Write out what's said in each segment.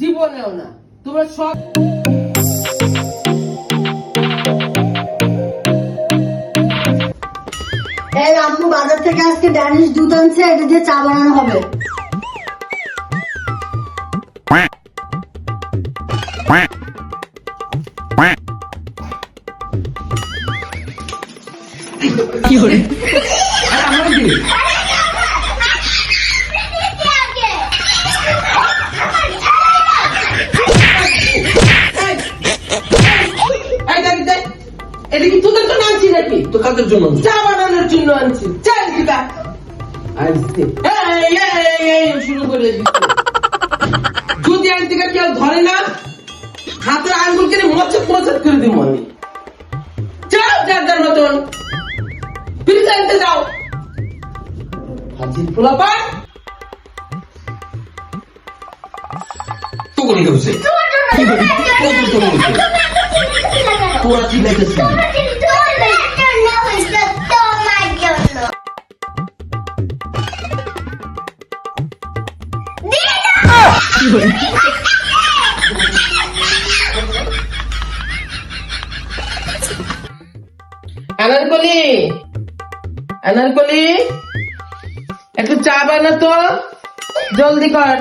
জীবনেও না। তোমরা সব এই আম্মু বাজার থেকে আজকে ড্যানিশ দুধ আনছে এটা দিয়ে চা বানানো হবে। quack quack কাদের জন্য আনছো? চা বানানোর জন্য আনছি। চা দিবা শুরু করে যদি আনতে কেউ ধরে না হাতের আঙ্গুল কেটে মচক মচক করে দিব আমি। যাও যার যার মতন। ফিরে আনতে যাও। হাজির পোলাপা তো করে গেছে তোরা কি দেখেছিস? আনারকলি। আনারকলি। একটু চা বানা তো? জলদি কর।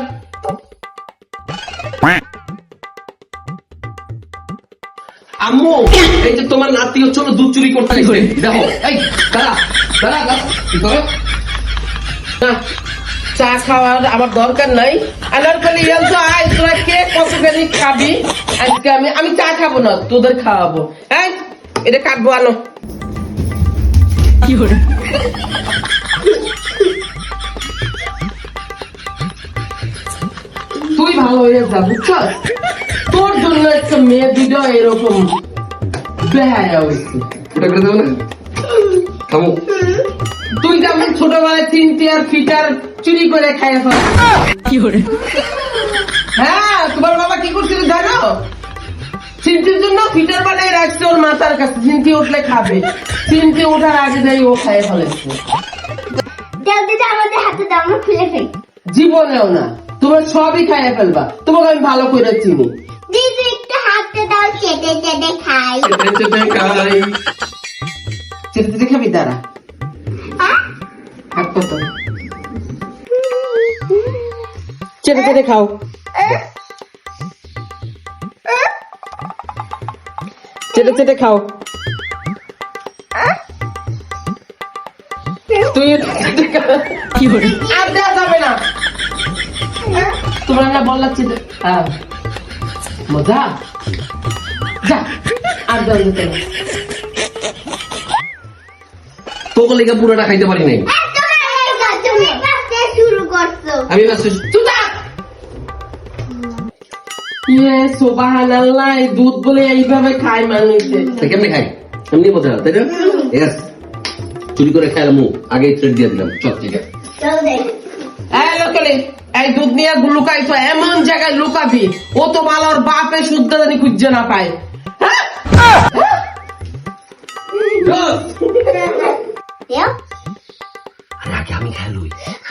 আম্মু, এই যে তোমার নাতি হচ্ছে দুধ চুরি করতে দেখো, এই, দাঁড়া দাঁড়া দাঁড়া। কি করো? চা খাওয়ার আমার দরকার নাই। আনারকলি ইয়াল তো আয় তোরা কে কতখানি খাবি? আজকে আমি আমি চা খাব না তোদের খাওয়াবো। এই এটা কাটবো আনো। কি হলো? তুই ভালো হয়ে যা বুঝছস? তোর জন্য একটা মেয়ে দুটো এরকম বেহায়া হয়েছে। ওটা করে দেবো না? থামো। তুই যেমন ছোটবেলায় তিনটি আর ফিটার চুরি করে খাই ফেল। হ্যাঁ তোমার বাবা কি করছিল জানো? চিন্তির জন্য ফিটার বানাই রাখছে ওর মাথার কাছে। চিন্তি উঠলে খাবে। চিন্তি ওঠার আগে যাই ও খাই ফেলেছে। জলদি আমাদের হাতে দাও খুলে ফেলি। জীবনেও না। তোমরা সবই খাইয়ে ফেলবা। তোমাকে আমি ভালো করে চিনি। দিদি একটু হাতে দাও চেটে চেটে খাই। চেটে চেটে খাই। চেটে চেটে খাবি দাঁড়া। কত চেটে চেটে খাও। চেটে চেটে খাও। তুই কি করে আর দেওয়া যাবে না। তোমরা না বললা চেটে হ্যাঁ। মজা? যা। আর দেওয়া যেতে না। তোকে লেগে পুরোটা খাইতে পারি নাই তোমার এই গাছ তুমি কাটতে শুরু করছ আমি বাস চুপ থাক। ইয়ে সোবাহানাল্লাহ দুধ বলে এইভাবে খায় মানুষে। কেমনি খাই এমনি মজা তাই না? Yes. চুরি করে খাইলাম আগে থ্রেড দিয়ে দিলাম। চল ঠিক আছে। এই দুধ নিয়ে লুকাইছো এমন জায়গায় লুকাবি ও তো মালার বাপে শুদ্ধ জানি খুঁজে না পায়। হ্যাঁ? দেও। আরে আগে আমি আমাদের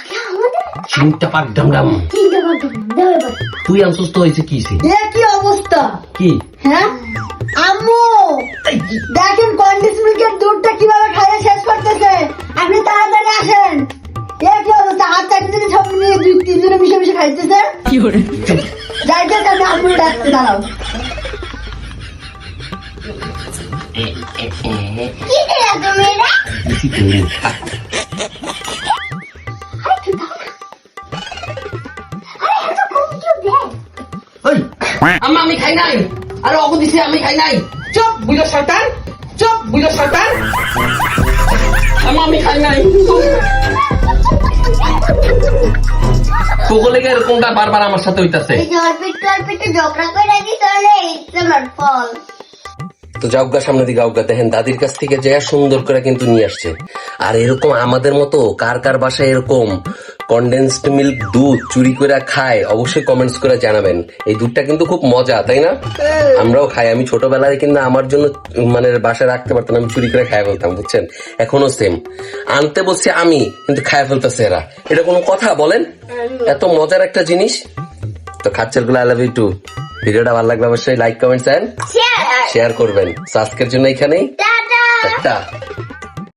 চিন্তা পাক ডামডাম তুই অসুস্থ হয়েছে কি সে? এ কি অবস্থা? কি? হ্যাঁ? আম্মু! দেখেন কন্ডিস মিল্কের দুধটা কীভাবে খাইয়ে শেষ করতেছে। আপনি তাড়াতাড়ি আসেন। এ কি অবস্থা? হাত চারটে দিনে সব নিয়ে দুই তিনজনে মিশে মিশে খাইতেছে? যাইতে আমি আম্মু ডাকতে দাঁড়াও। কি দিলা তুমি এটা আম্মা আমি খাই নাই। আরে অগো দিছে আমি খাই নাই। চুপ বুঝো শয়তান চুপ বুঝো শয়তান আম্মা আমি খাই নাই। এরকমটা বারবার আমার সাথে হইতাছে। তো যাওগা সামনে দিকে আউগা দেখেন দাদির কাছ থেকে যা সুন্দর করে কিন্তু নিয়ে আসছে। আর এরকম আমাদের মতো কার কার বাসায় এরকম কন্ডেন্সড মিল্ক দুধ চুরি করে খায় অবশ্যই কমেন্টস করে জানাবেন। এই দুধটা কিন্তু খুব মজা তাই না? আমরাও খাই আমি ছোটবেলায় কিন্তু আমার জন্য মানে বাসায় রাখতে পারতাম আমি চুরি করে খাই ফেলতাম বুঝছেন? এখনও সেম আনতে বলছি আমি কিন্তু খায় ফেলতেছে এরা। এটা কোনো কথা বলেন? এত মজার একটা জিনিস। তো খাচ্চারগুলো আই লাভ ইউ টু ভিডিওটা ভালো লাগলে অবশ্যই লাইক কমেন্টস এন্ড শেয়ার করবেন। আজকের জন্য এখানেই টাটা।